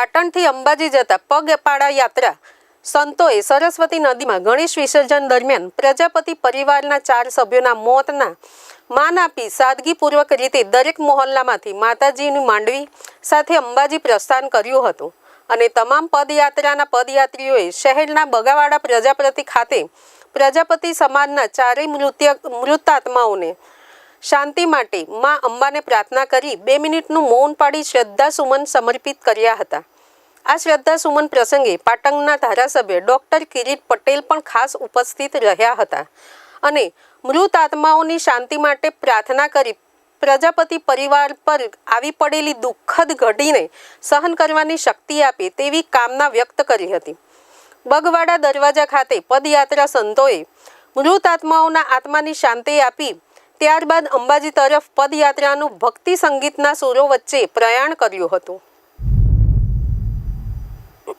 પાટણથી અંબાજી જતા પગપાળા યાત્રા. સંતોએ સરસ્વતી નદીમાં ગણેશ વિસર્જન દરમિયાન પ્રજાપતિ પરિવારના ચાર સભ્યોના મોતના માન આપી સાદગીપૂર્વક રીતે દરેક મોહલ્લામાંથી માતાજીની માંડવી સાથે અંબાજી પ્રસ્થાન કર્યું હતું. અને તમામ પદયાત્રાના પદયાત્રીઓએ શહેરના બગાવાડા પ્રજાપતિ ખાતે પ્રજાપતિ સમાજના ચારેય મૃત્ય મૃતાત્માઓને શાંતિ માટે મા અંબાને પ્રાર્થના કરી બે મિનિટનું મૌન પાડી શ્રદ્ધા સુમન સમર્પિત કર્યા હતા. આ શ્રદ્ધા સુમન પ્રસંગે પાટણના ધારાસભ્ય ડોક્ટર કિરીટ પટેલ પણ ખાસ ઉપસ્થિત રહ્યા હતા અને મૃત આત્માઓની શાંતિ માટે પ્રાર્થના કરી પ્રજાપતિ પરિવાર પર આવી પડેલી દુઃખદ ઘડીને સહન કરવાની શક્તિ આપે તેવી કામના વ્યક્ત કરી હતી. બગવાડા દરવાજા ખાતે પદયાત્રા સંતોએ મૃત આત્માઓના આત્માની શાંતિ આપી ત્યારબાદ અંબાજી તરફ પદયાત્રાનું ભક્તિ સંગીતના સુરો વચ્ચે પ્રયાણ કર્યું હતું.